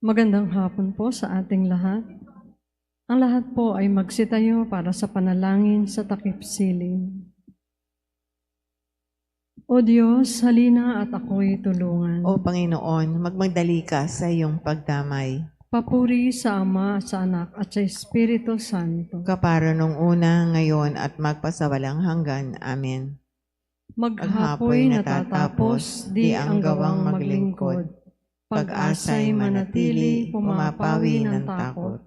Magandang hapon po sa ating lahat. Ang lahat po ay magsitayo para sa panalangin sa takip siling. O Diyos, halina at ako'y tulungan. O Panginoon, magmagdali ka sa iyong pagdamay. Papuri sa Ama, sa Anak at sa Espiritu Santo. Kapara nung una, ngayon at magpasawalang hanggan. Amen. Maghapoy natatapos, di ang gawang maglingkod. Pag-asa'y manatili, pumapawi ng takot.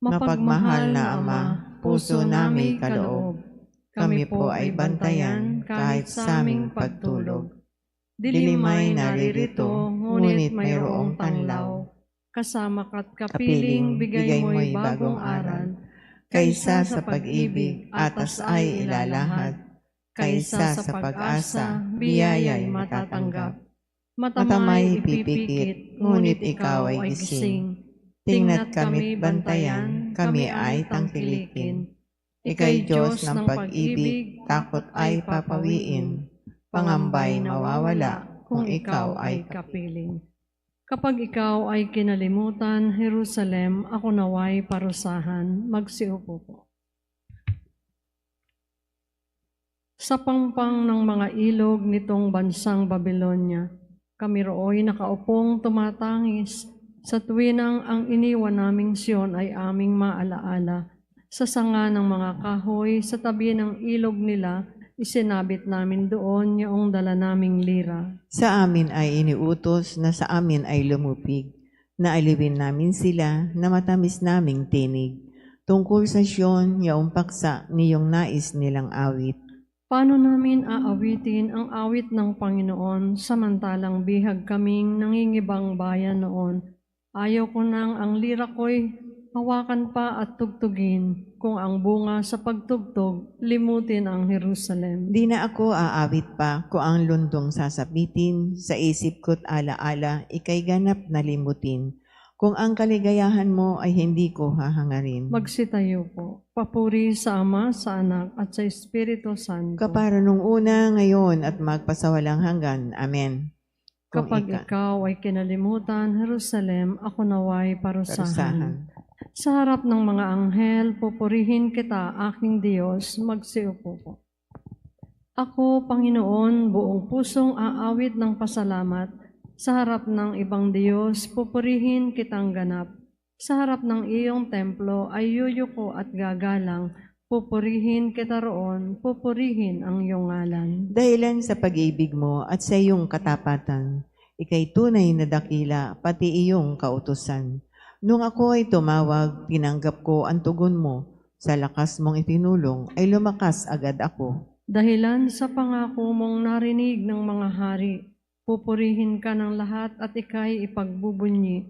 Mapagmahal na Ama, puso naming kaloob. Kami po ay bantayan kahit sa aming pagtulog. Dilim ay naririto, ngunit mayroong tanglaw. Kasama ka't kapiling, bigay mo'y bagong aral. Kaysa sa pag-ibig, atas ay ilalahad. Kaysa sa pag-asa, biyaya'y matatanggap. Matamay ipipikit, ngunit ikaw ay gising. Tingna't kami't bantayan, kami ay tangkilikin. Ika'y Diyos ng pag-ibig, takot ay papawiin. Pangambay mawawala kung ikaw ay kapiling. Kapag ikaw ay kinalimutan, Jerusalem, ako naway parusahan, magsiupo po. Sa pangpang ng mga ilog nitong bansang Babylonia, kami rooy nakaupong tumatangis sa tuwinang ang iniwan naming Siyon ay aming maalaala. Sa sanga ng mga kahoy, sa tabi ng ilog nila, isinabit namin doon yung dala naming lira. Sa amin ay iniutos na sa amin ay lumupig. Naaliwin namin sila na matamis naming tinig. Tungkol sa Siyon, yaong paksa niyong nais nilang awit. Paano namin aawitin ang awit ng Panginoon samantalang bihag kaming nangingibang bayan noon? Ayaw ko nang ang lira ko'y hawakan pa at tugtugin kung ang bunga sa pagtugtog limutin ang Jerusalem. Di na ako aawit pa ko ang lundong sasapitin, sa isip ko't alaala, ikay ganap na limutin. Kung ang kaligayahan mo ay hindi ko hahangarin. Magsitayo po. Papuri sa Ama, sa Anak at sa Espiritu Santo. Kapara nung una, ngayon at magpasawalang hanggan. Amen. Kung Kapag ika- ikaw ay kinalimutan, Jerusalem, ako naway parusahan. Parusahan. Sa harap ng mga anghel, pupurihin kita, aking Diyos, magsiupo po. Ako, Panginoon, buong pusong aawit ng pasalamat. Sa harap ng ibang Diyos, pupurihin kitang ganap. Sa harap ng iyong templo ay yuyuko at gagalang. Pupurihin kita roon, pupurihin ang iyong ngalan. Dahilan sa pag-ibig mo at sa iyong katapatan, ikay tunay na dakila, pati iyong kautusan. Nung ako ay tumawag, tinanggap ko ang tugon mo. Sa lakas mong itinulong, ay lumakas agad ako. Dahilan sa pangako mong narinig ng mga hari, pupurihin ka ng lahat at ikay ipagbubunyi.